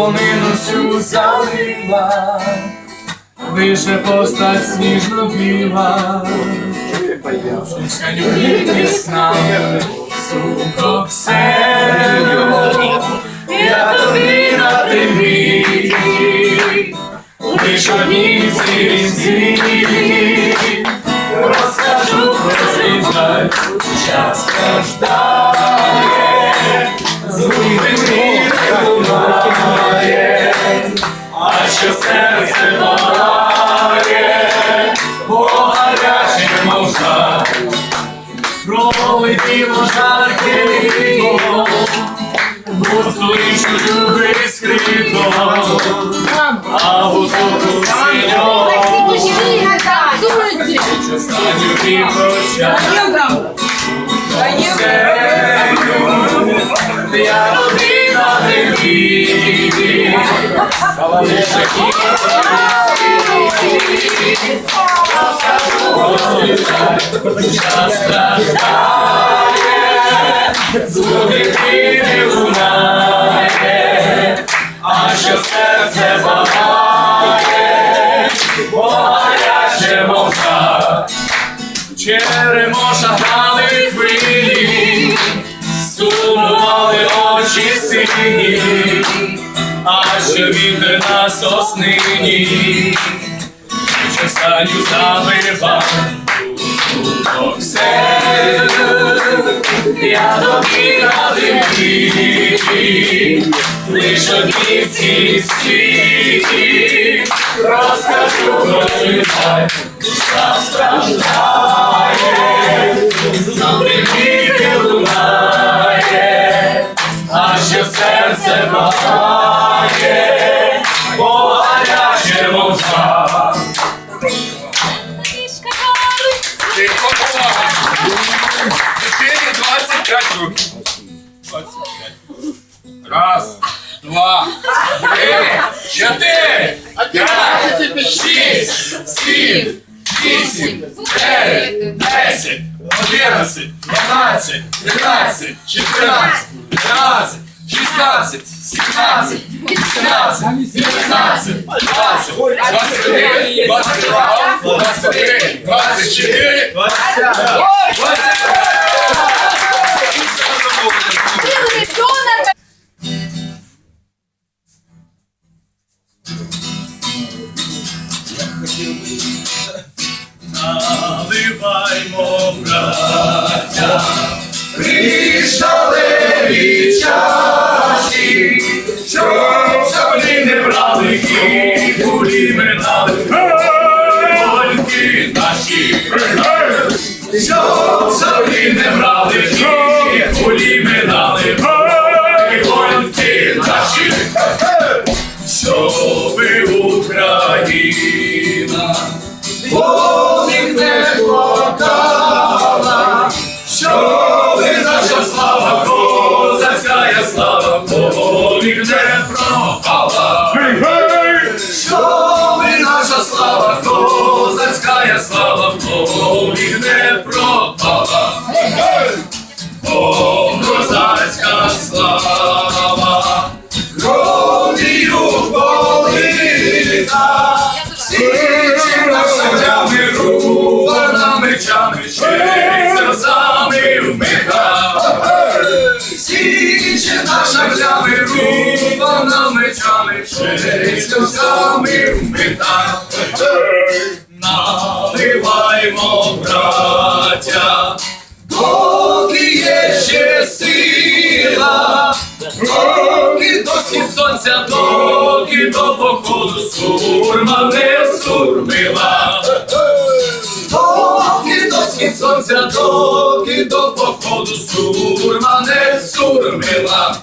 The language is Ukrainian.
Помину всю залила, лише постать сніжно біла. Сеню весна, суко Ксеню, я тобі на тобі, лиш одній цілі розкажу про свій час страждає, серце палає, бо гаряче можна, пролетіло скрито, а. Я тобі на звуки ти не лунає, а що серце багає, бо гаряче мовка, черемоша грали що вітер на соснині, що саню заливав. Все, я тобі радий, лиш одні ці світі, розкажу про серце має, бо гаряче мовча. Тихо, увага! Дитині 25 років. 25. Раз, два, три, чотири, п'ять, шість, сім, вісім, дев'ять, десять, одинадцять, дванадцять, тринадцять, чотирнадцять, п'ятнадцять, шістнадцять, сімнадцять, вісімнадцять, дев'ятнадцять, двадцять, двадцять один, двадцять два, двадцять три, двадцять чотири, двадцять. Наливаймо, браття, кришталеві Show, show, remember. Нашими рубана мечами, серцями вмита. Січі нашими рубана мечами, серцями вмита. Наливаймо, браття, поки є ще сила, Доки до сонця, доки до походу сурма не сурмила. Доки до схід сонця, доки до походу сурма не сурмила.